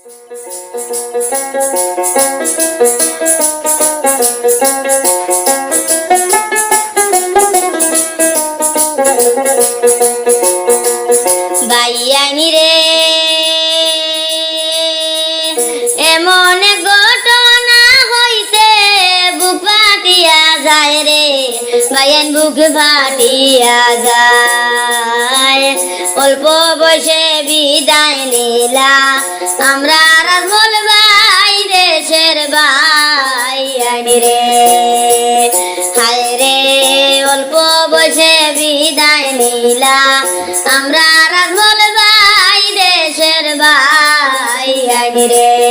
বাইয়ানি রে এমন ঘটনা হইতে বুক ফাটিয়া যায় রে বাইয়ান বুক ফাটিয়া যায়। অল্প বয়সে বিদায় নিলা আমরা রাজমল ভাই, দেশের বাইয়ানি রে। হায় রে, অল্প বয়সে বিদায় নিলা আমরা রাজমল ভাই, দেশের ভাই রে।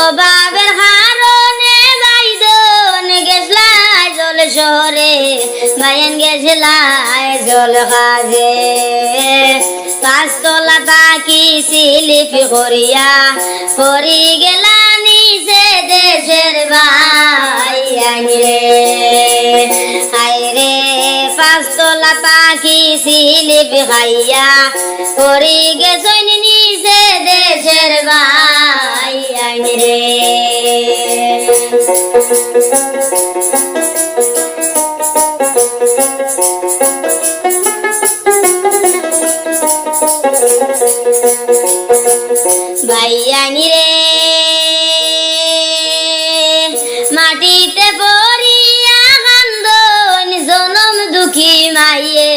ও বাবের হারনে বাইদন গেছলাই জল শহরে বাইন গেছলাই জল কাজে। পাঁচতলা তাকি সিলিপি করিয়া পরি গেলা তাকি সিলিপি খাইয়া পরি গেছইন নিজে দেশের ভাই রে। Thank ভাইয়ানি মাইয়ে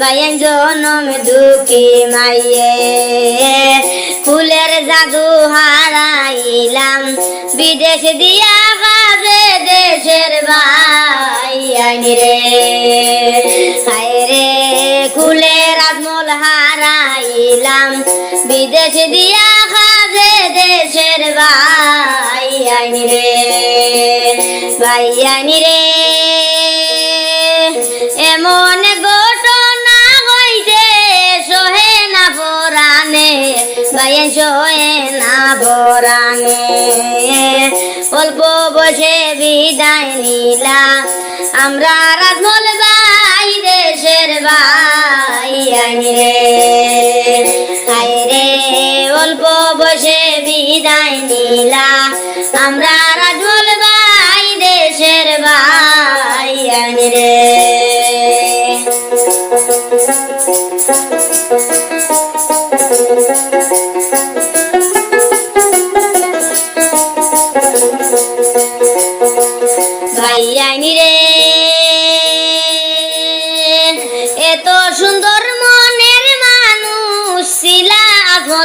ভাইয়ান জনম দুঃখী মাইয়ে। ফুলের জাদু হারাইলাম, বিদেশ দিয়া কাজে দেশের ভাইয়ানি রে। রে কুলের আজমল হারাইলাম, বিদেশ দিয়া খাজে দেশের আইনি রে। আইনি রে। এমন ঘটনা হইতে সহে না পরানে ভাইয়েন সহে না পরানে অল্প বসে বিদায় নিলা আমরা রাজমল ভাই দেশের ভাই রে। হায় রে, অল্প বসে বিদায় নিলা আমরা রাজমল ভাই দেশের ভাই রে।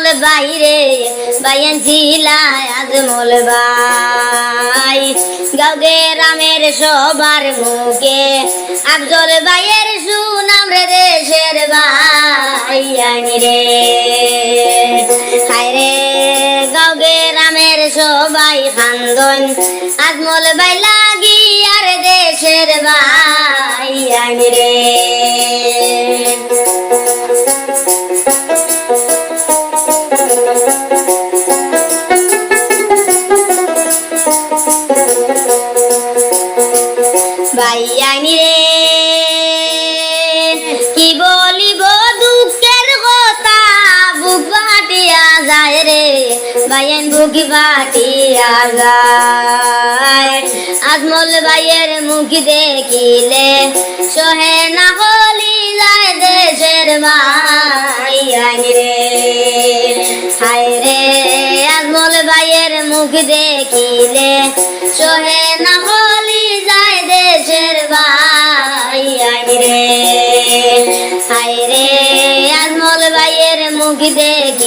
আজমল বাইরে বাইয়ান ছিলা আজমল বাই। গাউগে রামের সবার মুখে, আফজল বাইয়ের সুনাম রে দেশের আইনি রে, হায় রে, গাউগে রামের সবাই খান্দন আজমল বাই লাগি আর দেশের ভাই। রে। ভাই রে। কি বলিব দুঃখের কথা? বুক ফাটিয়া যায় রে। ভাইয়েন বুক ফাটিয়া যায়। আজমল ভাইয়ের মুখ দেখিলে সহে না হলি যায় দেশের আইনি রে। হায় রে, আজমল ভাইয়ের মুখ দেখিলে সহে না হলি ভাইয়ের মুখ